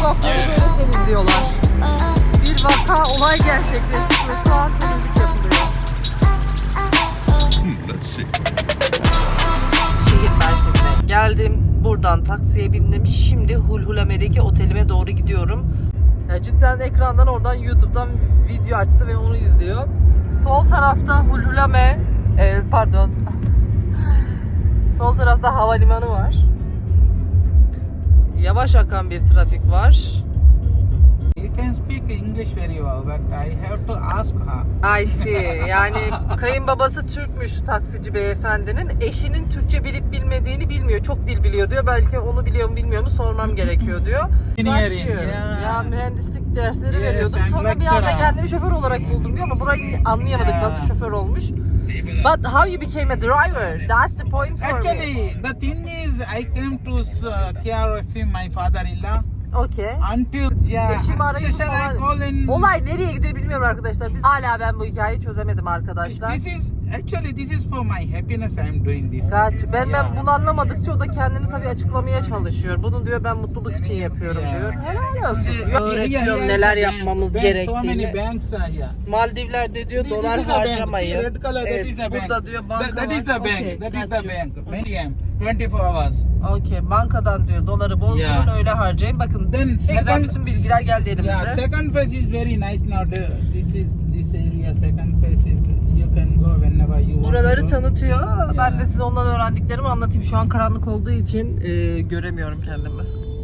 olduğunu temizliyorlar. Bir vaka olay gerçekleşti ve şu an temizlik yapılıyor. Let's see. şehir merkezine geldim. Buradan taksiye bindim. Şimdi Hulhulame'deki otelime doğru gidiyorum. Ya cidden ekrandan oradan YouTube'dan video açtı ve onu izliyor. Sol tarafta Hulhulame, e, pardon. Sol tarafta havalimanı var. Yavaş akan bir trafik var. You can speak English very well, but I have to ask her. I see. Yani kayınbabası Türkmüş taksici beyefendinin. Eşinin Türkçe bilip bilmediğini bilmiyor. Çok dil biliyor diyor. Belki onu biliyor mu bilmiyor mu sormam gerekiyor diyor. Kaçıyor. yeah. Ya mühendislik dersleri Yes, veriyordum. Sonra bir anda kendimi şoför olarak buldum diyor ama burayı anlayamadık nasıl şoför olmuş. But how you became a driver? That's the point for me. Actually, the thing is, I came to uh, care of him, my father-in-law, Okay. until yeah. Eşimi arayıp Shall I falan. in? Olay nereye gidiyor bilmiyorum arkadaşlar. Biz hala ben bu hikayeyi çözemedim arkadaşlar. This is actually this is for my happiness. I am doing this. Kaç. Ben ben bunu anlamadıkça o da kendini tabii açıklamaya çalışıyor. Bunu diyor ben mutluluk için yapıyorum Yeah. diyor. Helal olsun. Öğretiyor neler yapmamız So many gerektiğini. banks are here. Maldivler'de diyor This- dolar is a bank. See, harcamayın. red color, that is a bank. burada diyor banka That, that is the var. bank. Okay, that is got the you. bank. Many am 24 hours. Okey bankadan diyor doları bozdurun Yeah. öyle harcayın. Bakın Then güzel second- bütün bilgiler geldi elimize. Yeah, second phase is very nice now. The, this is this area. Second phase is you can go whenever you want. Buraları to go. tanıtıyor. Ben de size ondan öğrendiklerimi anlatayım. Şu an karanlık olduğu için e, göremiyorum kendimi.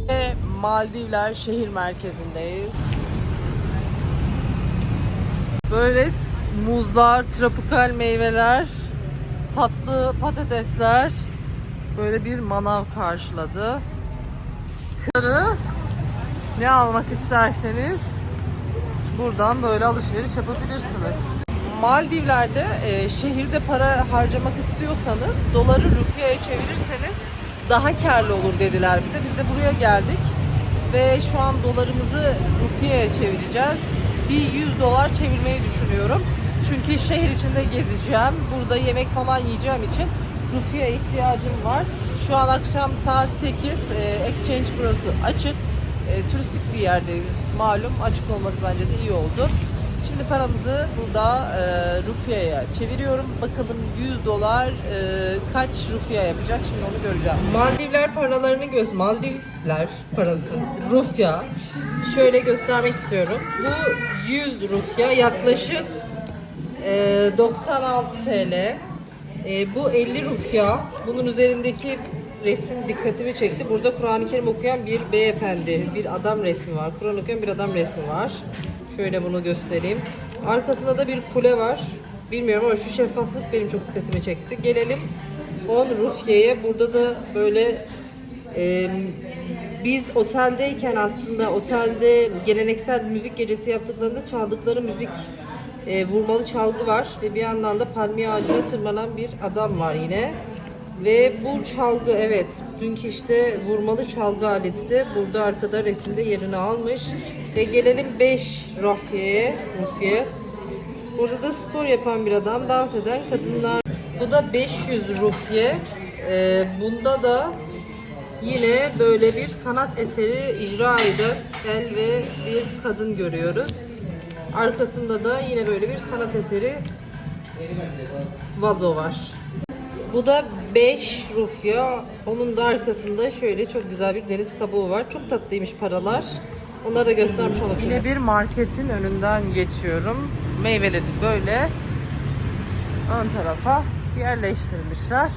Ve Maldivler şehir merkezindeyiz. Böyle muzlar, tropikal meyveler, tatlı patatesler böyle bir manav karşıladı. Kırı ne almak isterseniz buradan böyle alışveriş yapabilirsiniz. Maldivler'de e, şehirde para harcamak istiyorsanız doları rupiye çevirirseniz daha karlı olur dediler bize. Biz de buraya geldik ve şu an dolarımızı rupiyeye çevireceğiz. Bir 100 dolar çevirmeyi düşünüyorum. Çünkü şehir içinde gezeceğim. Burada yemek falan yiyeceğim için rupiye ihtiyacım var. Şu an akşam saat 8. e, Exchange Bürosu açık. E, turistik bir yerdeyiz. Malum açık olması bence de iyi oldu. Şimdi paramızı burada e, Rufiye'ye çeviriyorum. Bakalım 100 dolar e, kaç Rufiye yapacak şimdi onu göreceğim. Maldivler paralarını göz Maldivler parası Rufya şöyle göstermek istiyorum. Bu 100 Rufya yaklaşık e, 96 TL. E, bu 50 Rufya. Bunun üzerindeki resim dikkatimi çekti. Burada Kur'an-ı Kerim okuyan bir beyefendi, bir adam resmi var. Kur'an okuyan bir adam resmi var. Şöyle bunu göstereyim. Arkasında da bir kule var. Bilmiyorum ama şu şeffaflık benim çok dikkatimi çekti. Gelelim 10 Rufye'ye. Burada da böyle e, biz oteldeyken aslında otelde geleneksel müzik gecesi yaptıklarında çaldıkları müzik e, vurmalı çalgı var ve bir yandan da palmiye ağacına tırmanan bir adam var yine. Ve bu çalgı evet dünkü işte vurmalı çalgı aleti de burada arkada resimde yerini almış. Ve gelelim 5 rafyeye, rufye. Burada da spor yapan bir adam, dans eden kadınlar. Bu da 500 rufye. Ee, bunda da yine böyle bir sanat eseri icra eden el ve bir kadın görüyoruz. Arkasında da yine böyle bir sanat eseri vazo var. Bu da 5 rufya. Onun da arkasında şöyle çok güzel bir deniz kabuğu var. Çok tatlıymış paralar. Onları da göstermiş olalım. Yine bir marketin önünden geçiyorum. Meyveleri böyle ön tarafa yerleştirmişler.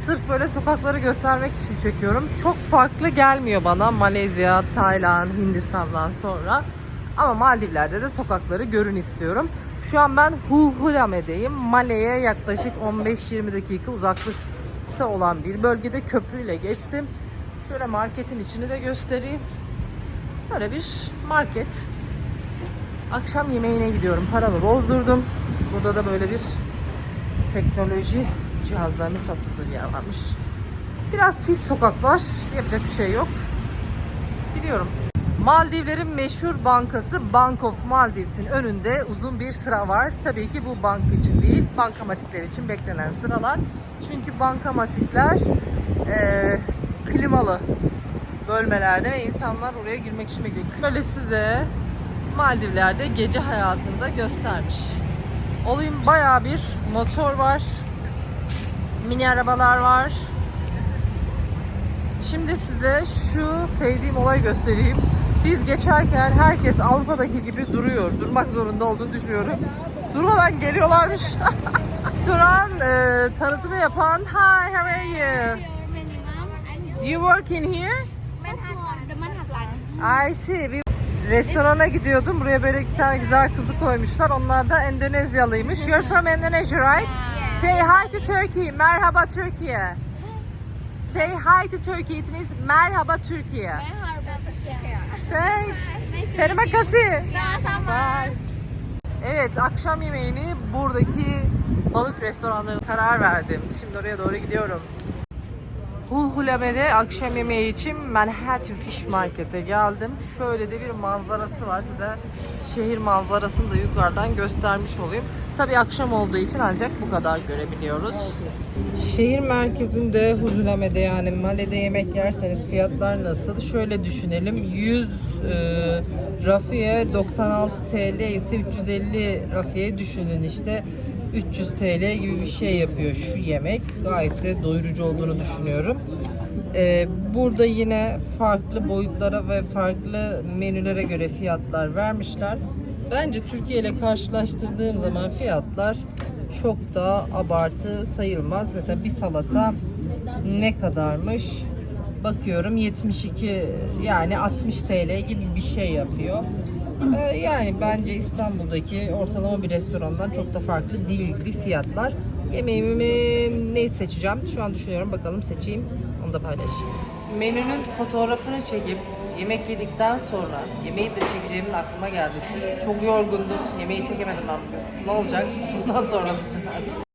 Sırf böyle sokakları göstermek için çekiyorum. Çok farklı gelmiyor bana Malezya, Tayland, Hindistan'dan sonra. Ama Maldivler'de de sokakları görün istiyorum. Şu an ben Hulhulame'deyim. Male'ye yaklaşık 15-20 dakika uzaklıkta olan bir bölgede köprüyle geçtim. Şöyle marketin içini de göstereyim. Böyle bir market. Akşam yemeğine gidiyorum. Paramı bozdurdum. Burada da böyle bir teknoloji cihazlarının satıldığı yer varmış. Biraz pis sokaklar. Yapacak bir şey yok. Gidiyorum. Maldivlerin meşhur bankası Bank of Maldives'in önünde uzun bir sıra var. Tabii ki bu banka için değil, bankamatikler için beklenen sıralar. Çünkü bankamatikler eee, klimalı bölmelerde ve insanlar oraya girmek için bekliyor. Böyle size Maldivler'de gece hayatında göstermiş. Olayım bayağı bir motor var. Mini arabalar var. Şimdi size şu sevdiğim olayı göstereyim. Biz geçerken herkes Avrupa'daki gibi duruyor. Durmak zorunda olduğunu düşünüyorum. Durmadan geliyorlarmış. Restoran e, tanıtımı yapan Hi, how are you? You work in here? I see. Bir restorana gidiyordum. Buraya böyle iki tane güzel kızı koymuşlar. Onlar da Endonezyalıymış. You're from Indonesia, right? Say hi to Turkey. Merhaba Türkiye. Say hi to Turkey. It means merhaba Türkiye. Thanks. Terima kasih. Bye. Evet, akşam yemeğini buradaki balık restoranlarına karar verdim. Şimdi oraya doğru gidiyorum. Hulhuleme'de akşam yemeği için Manhattan Fish Market'e geldim. Şöyle de bir manzarası var. Size şehir manzarasını da yukarıdan göstermiş olayım. Tabii akşam olduğu için ancak bu kadar görebiliyoruz. Şehir merkezinde Hulhuleme'de yani Male'de yemek yerseniz fiyatlar nasıl? Şöyle düşünelim. 100 e, rafiye 96 TL ise 350 rafiye düşünün işte. 300 TL gibi bir şey yapıyor şu yemek. Gayet de doyurucu olduğunu düşünüyorum. Ee, burada yine farklı boyutlara ve farklı menülere göre fiyatlar vermişler. Bence Türkiye ile karşılaştırdığım zaman fiyatlar çok da abartı sayılmaz. Mesela bir salata ne kadarmış? Bakıyorum 72 yani 60 TL gibi bir şey yapıyor. Ee, yani bence İstanbul'daki ortalama bir restorandan çok da farklı değil gibi fiyatlar. Yemeğimi neyi seçeceğim? Şu an düşünüyorum. Bakalım seçeyim. Onu da paylaşayım. Menünün fotoğrafını çekip yemek yedikten sonra yemeği de çekeceğimin aklıma geldi. Çok yorgundum. Yemeği çekemedim ben. Ne olacak? Bundan sonrası için artık.